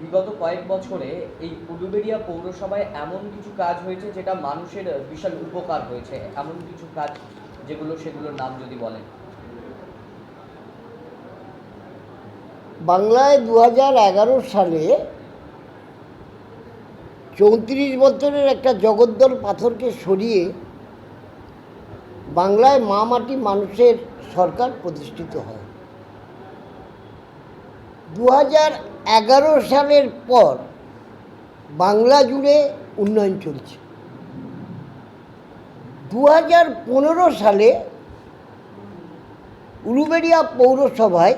বিগত কয়েক বছরে এই উলুবেড়িয়া পৌরসভায় এমন কিছু কাজ হয়েছে যেটা মানুষের বিশাল উপকার হয়েছে। এমন কিছু কাজ যেগুলো সেগুলোর নাম যদি বলেন। বাংলায় দু সালে চৌত্রিশ বছরের একটা জগদ্দল পাথরকে সরিয়ে বাংলায় মা মাটি মানুষের সরকার প্রতিষ্ঠিত হয়। দু হাজার এগারো সালের পর বাংলা জুড়ে উন্নয়ন চলছে। দু হাজার পনেরো সালে উলুবেড়িয়া পৌরসভায়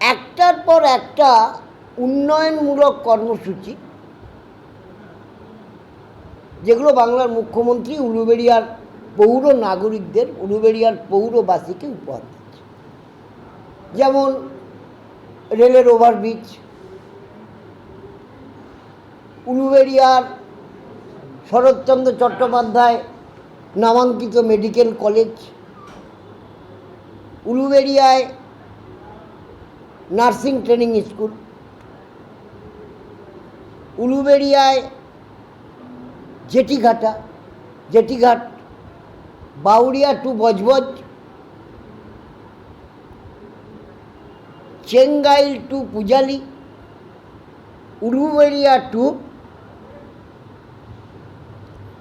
একটার পর একটা উন্নয়নমূলক কর্মসূচি, যেগুলো বাংলার মুখ্যমন্ত্রী উলুবেড়িয়ার পৌর নাগরিকদের, উলুবেড়িয়ার পৌরবাসীকে উপহার দিচ্ছে। যেমন রেলের ওভারব্রিজ, উলুবেড়িয়ার শরৎচন্দ্র চট্টোপাধ্যায় নামাঙ্কিত মেডিকেল কলেজ, উলুবেড়িয়ায় নার্সিং ট্রেনিং স্কুল, উলুবেড়িয়ায় জেটিঘাটা, জেটিঘাট Bauria to Budge Budge Chengail to Pujali Uluberia to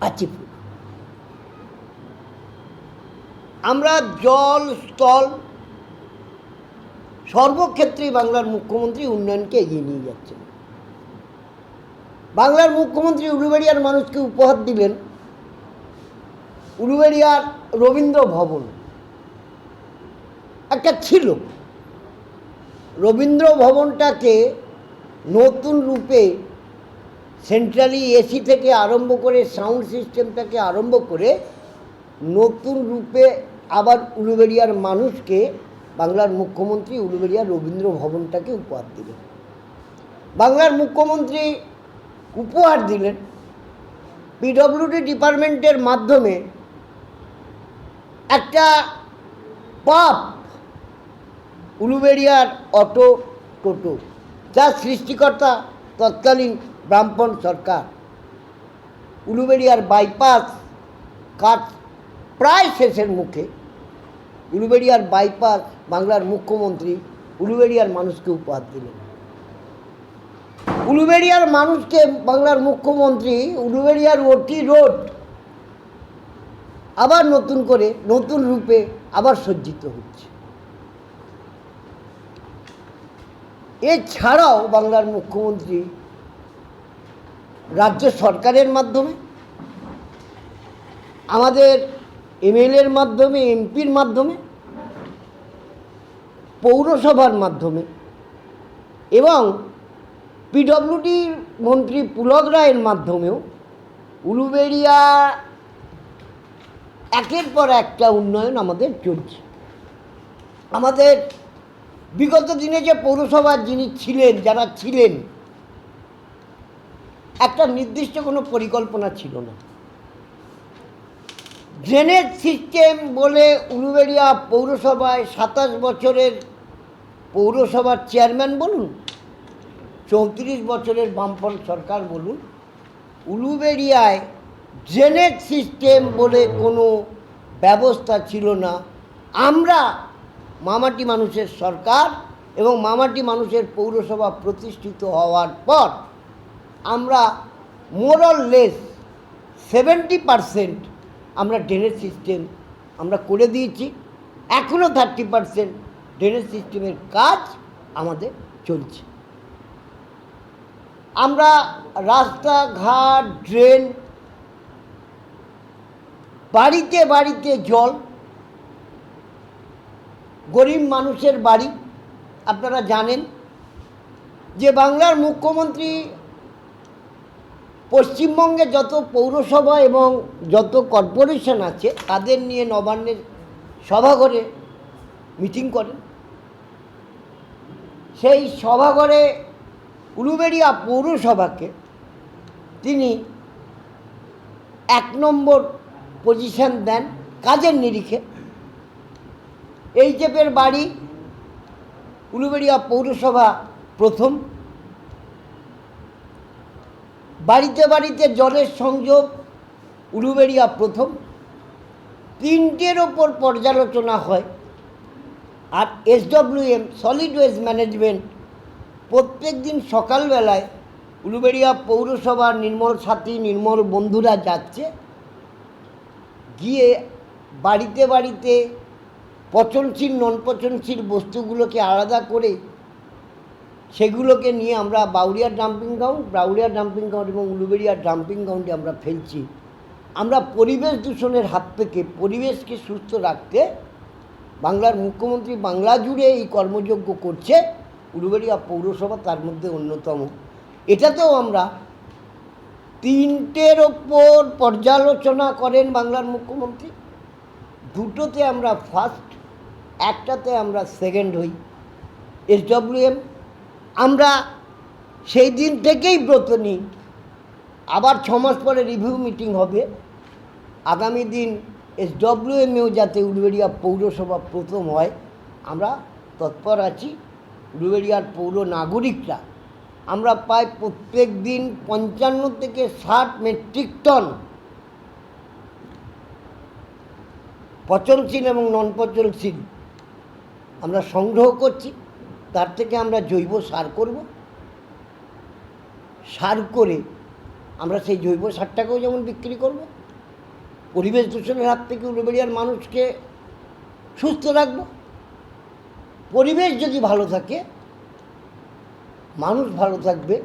Achipur আমরা জল, স্থল সর্বক্ষেত্রেই বাংলার মুখ্যমন্ত্রী উন্নয়নকে এগিয়ে নিয়ে যাচ্ছেন। বাংলার মুখ্যমন্ত্রী উলুবেড়িয়ার মানুষকে উপহার দিলেন উলুবেড়িয়ার রবীন্দ্র ভবন। একটা ছিল। রবীন্দ্র ভবনটাকে নতুন রূপে সেন্ট্রালি এসি থেকে আরম্ভ করে সাউন্ড সিস্টেমটাকে আরম্ভ করে নতুন রূপে আবার উলুবেড়িয়ার মানুষকে বাংলার মুখ্যমন্ত্রী উলুবেড়িয়া রবীন্দ্র ভবনটাকে উপহার দিলেন। বাংলার মুখ্যমন্ত্রী উপহার দিলেন। পিডব্লিউডি ডিপার্টমেন্টের মাধ্যমে একটা পাপ উলুবেড়িয়ার অটো টোটো যার সৃষ্টিকর্তা তৎকালীন ব্রাহ্মণ সরকার। উলুবেড়িয়ার বাইপাস কাজ প্রায় শেষের মুখে। উলুবেড়িয়ার বাইপাস বাংলার মুখ্যমন্ত্রী উলুবেড়িয়ার মানুষকে উপহার দিলেন। উলুবেড়িয়ার মানুষকে বাংলার মুখ্যমন্ত্রী উলুবেড়িয়ার ওটি রোড আবার নতুন করে, নতুন রূপে আবার সজ্জিত হচ্ছে। এছাড়াও বাংলার মুখ্যমন্ত্রী রাজ্য সরকারের মাধ্যমে, আমাদের এমএলএর মাধ্যমে, এমপির মাধ্যমে, পৌরসভার মাধ্যমে এবং পিডব্লিউডির মন্ত্রী পুলক রায়ের মাধ্যমেও উলুবেড়িয়া একের পর একটা উন্নয়ন আমাদের চলছে। আমাদের বিগত দিনে যে পৌরসভার যিনি ছিলেন, যারা ছিলেন, একটা নির্দিষ্ট কোনো পরিকল্পনা ছিল না। ড্রেনেজ সিস্টেম বলে উলুবেড়িয়া পৌরসভায় সাতাশ বছরের পৌরসভার চেয়ারম্যান বলুন, চৌত্রিশ বছরের বামপন সরকার বলুন, উলুবেড়িয়ায় ড্রেনেজ সিস্টেম বলে কোনো ব্যবস্থা ছিল না। আমরা মামাটি মানুষের সরকার এবং মামাটি মানুষের পৌরসভা প্রতিষ্ঠিত হওয়ার পর আমরা more or less seventy percent আমরা ড্রেনেজ সিস্টেম আমরা করে দিয়েছি। এখনও থার্টি পারসেন্ট ড্রেনেজ সিস্টেমের কাজ আমাদের চলছে। আমরা রাস্তাঘাট ড্রেন বাড়িতে বাড়িতে জল গরিব মানুষের বাড়ি, আপনারা জানেন যে বাংলার মুখ্যমন্ত্রী পশ্চিমবঙ্গে যত পৌরসভা এবং যত কর্পোরেশন আছে, তাদের নিয়ে নবান্নের সভাঘরে মিটিং করেন। সেই সভাঘরে উলুবেড়িয়া পৌরসভাকে তিনি এক নম্বর পজিশন দেন কাজের নিরিখে। এই চেপের বাড়ি, উলুবেড়িয়া পৌরসভা প্রথম। বাড়িতে বাড়িতে জলের সংযোগ, উলুবেড়িয়া প্রথম। তিনটের ওপর পর্যালোচনা হয়। আর এসডব্লিউএম সলিড ওয়েস্ট ম্যানেজমেন্ট প্রত্যেক দিন সকালবেলায় উলুবেড়িয়া পৌরসভার নির্মল সাথী, নির্মল বন্ধুরা যাচ্ছে। গিয়ে বাড়িতে বাড়িতে পচনশীল নন পচনশীল বস্তুগুলোকে আলাদা করে সেগুলোকে নিয়ে আমরা Bauria dumping ground, Bauria dumping ground এবং উলুবেড়িয়া ডাম্পিং গ্রাউন্ডে আমরা ফেলছি। আমরা পরিবেশ দূষণের হাত থেকে, পরিবেশকে সুস্থ রাখতে বাংলার মুখ্যমন্ত্রী বাংলা জুড়ে এই কর্মযজ্ঞ করছে। উলুবেড়িয়া পৌরসভা তার মধ্যে অন্যতম। এটাতেও আমরা তিনটের ওপর পর্যালোচনা করেন বাংলার মুখ্যমন্ত্রী। দুটোতে আমরা ফার্স্ট একটাতে আমরা সেকেন্ড হই এস এসডব্লিউএম আমরা সেই দিন থেকেই ব্রত নিই। আবার ছ মাস পরে রিভিউ মিটিং হবে। আগামী দিন এসডব্লিউএমেও যাতে উলুবেড়িয়া পৌরসভা প্রথম হয়, আমরা তৎপর আছি। উলুবেড়িয়ার পৌর নাগরিকরা, আমরা প্রায় প্রত্যেক দিন পঞ্চান্ন থেকে ষাট মেট্রিক টন পচনশীল এবং নন পচনশীল আমরা সংগ্রহ করছি, তার থেকে আমরা জৈব সার করব। সার করে আমরা সেই জৈব সারটাকেও যেমন বিক্রি করব, পরিবেশ দূষণের হাত থেকে উলুবেড়িয়ার মানুষকে সুস্থ রাখব। পরিবেশ যদি ভালো থাকে, মানুষ ভালো থাকবে,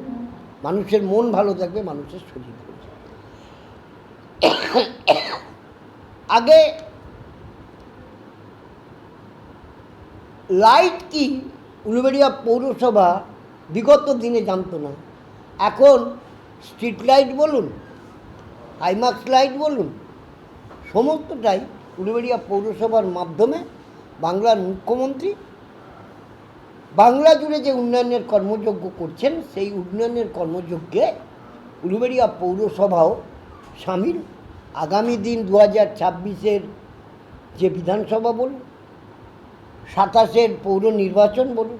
মানুষের মন ভালো থাকবে, মানুষের শরীর ভালো থাকবে। আগে লাইট কি উলুবেড়িয়া পৌরসভা বিগত দিনে জানতো না। এখন স্ট্রিট লাইট বলুন হাইমাক্স লাইট বলুন, সমস্তটাই উলুবেড়িয়া পৌরসভার মাধ্যমে বাংলার মুখ্যমন্ত্রী বাংলা জুড়ে যে উন্নয়নের কর্মযজ্ঞ করছেন, সেই উন্নয়নের কর্মযজ্ঞে উলুবেড়িয়া পৌরসভাও সামিল। আগামী দিন দু হাজার ছাব্বিশের যে বিধানসভা বলুন সাতাশের পৌর নির্বাচন বলুন।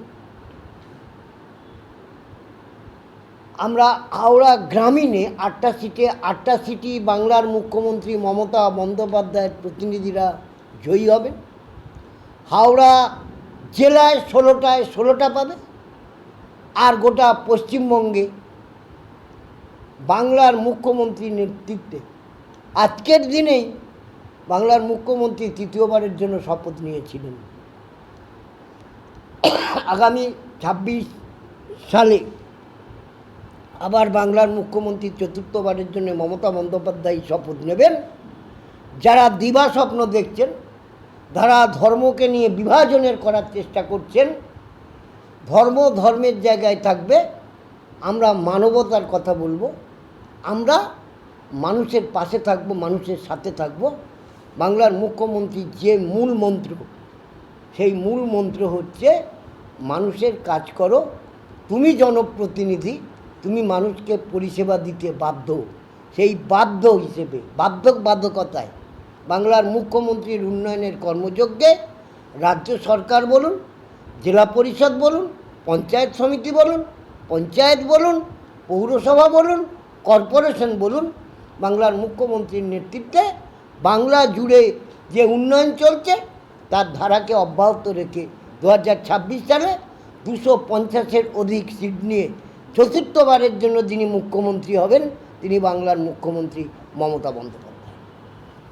আমরা হাওড়া গ্রামীণে আটটা সিটে আটটা সিটি বাংলার মুখ্যমন্ত্রী মমতা বন্দ্যোপাধ্যায়ের প্রতিনিধিরা জয়ী হবেন। হাওড়া জেলায় ষোলোটায় ষোলোটা পাবে আর গোটা পশ্চিমবঙ্গে বাংলার মুখ্যমন্ত্রীর নেতৃত্বে। আজকের দিনেই বাংলার মুখ্যমন্ত্রী তৃতীয়বারের জন্য শপথ নিয়েছিলেন। আগামী ছাব্বিশ সালে আবার বাংলার মুখ্যমন্ত্রী চতুর্থবারের জন্য মমতা বন্দ্যোপাধ্যায় শপথ নেবেন। যারা দিবা স্বপ্ন দেখছেন, যারা ধর্মকে নিয়ে বিভাজনের করার চেষ্টা করছেন, ধর্ম ধর্মের জায়গায় থাকবে, আমরা মানবতার কথা বলব, আমরা মানুষের পাশে থাকব, মানুষের সাথে থাকব। বাংলার মুখ্যমন্ত্রীর যে মূল মন্ত্র, সেই মূল মন্ত্র হচ্ছে মানুষের কাজ করো, তুমি জনপ্রতিনিধি, তুমি মানুষকে পরিষেবা দিতে বাধ্য। সেই বাধ্য হিসেবে বাধ্যক বাধ্যকতায় বাংলার মুখ্যমন্ত্রীর উন্নয়নের কর্মযজ্ঞে রাজ্য সরকার বলুন, জেলা পরিষদ বলুন, পঞ্চায়েত সমিতি বলুন, পঞ্চায়েত বলুন, পৌরসভা বলুন, কর্পোরেশন বলুন, বাংলার মুখ্যমন্ত্রীর নেতৃত্বে বাংলা জুড়ে যে উন্নয়ন চলছে, তার ধারাকে অব্যাহত রেখে দু হাজার ছাব্বিশ সালে দুশো পঞ্চাশের অধিক সিট নিয়ে চতুর্থবারের জন্য যিনি মুখ্যমন্ত্রী হবেন। তিনি বাংলার মুখ্যমন্ত্রী মমতা বন্দ্যোপাধ্যায়।